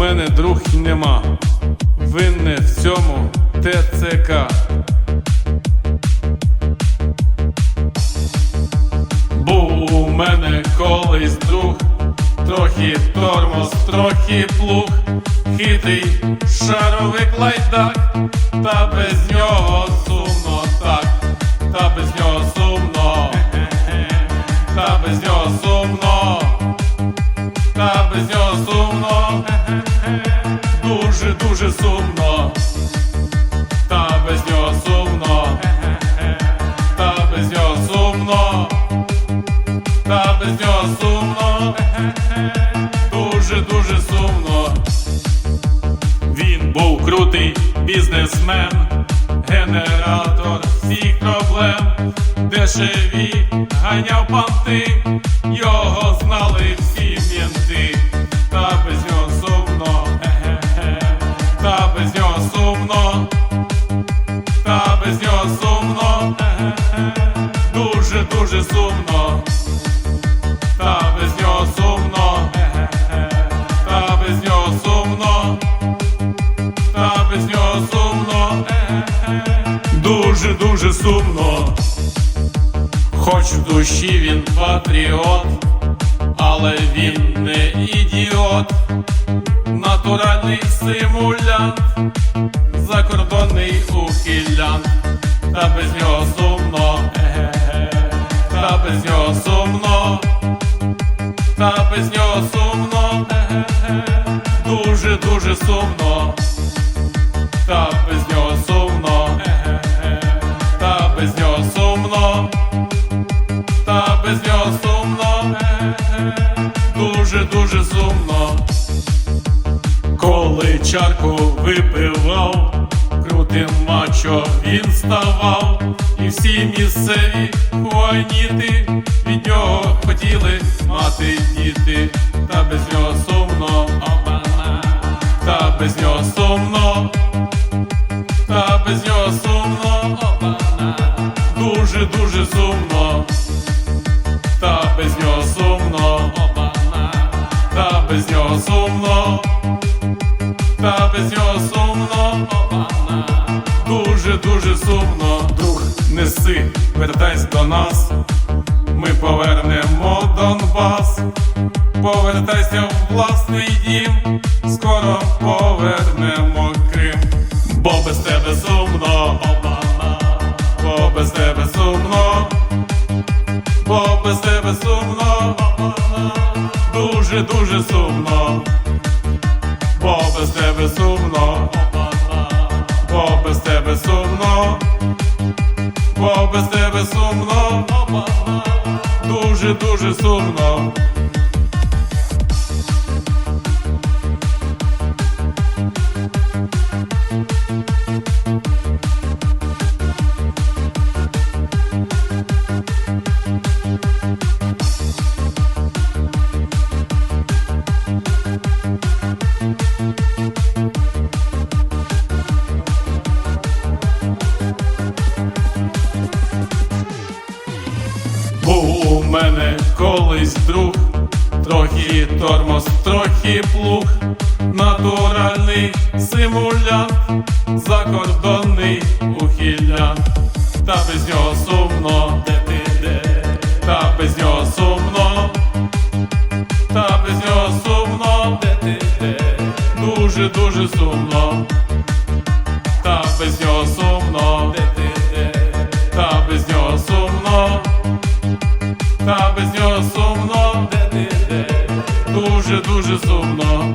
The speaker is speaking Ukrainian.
мене друг нема. Винне в цьому ТЦК. Був у мене колись друг, трохи тормоз, трохи плуг, хитрий шаровик лайдак, та без нього сумно так, та без нього сумно, та без нього сумно, та без нього сумно, дуже дуже сумно, та без нього сумно, та без нього сумно. Та без нього сумно, дуже дуже сумно. Він був крутий бізнесмен, генератор всіх проблем, дешеві ганяв панти, його знали всі м'єнти. Та без сумно, та без нього сумно, дуже дуже сумно. Та без нього сумно, та без нього сумно, та без нього сумно, дуже дуже сумно. Хоч в душі він патріот, але він не ідіот, натуральний симулянт, закордонний ухилянт, та без нього сумно, та без нього сумно. Та без нього сумно, дуже дуже сумно, та без нього сумно, та без нього сумно, та без нього сумно, дуже дуже сумно. Коли чарку випивав, крутим мачо він ставав, і всі місцеві хуаніти від нього хотіли мати діти, та без нього сумно, та без нього сумно, та без нього сумно, дуже дуже сумно, та без нього сумно, та без нього сумно. Та без нього сумно, обана, дуже дуже сумно. Друг, неси, вертайся до нас. Ми повернемо Донбас, повертайся в власний дім, скоро повернемо Крим, бо без тебе сумно, обана, бо без тебе сумно, бо без тебе сумно, обана, дуже дуже сумно бо без тебе сумно, бо без тебе сумно, бо без тебе сумно, дуже дуже сумно. У мене колись друг, трохи тормоз, трохи плуг, натуральний симулянт, закордонний ухилянт, та без нього сумно, де ти де, та без нього сумно, та без нього сумно, де ти де, дуже дуже сумно, та без нього сумно, де ти де, та без нього сумно. Та без нього сумно, дуже дуже сумно.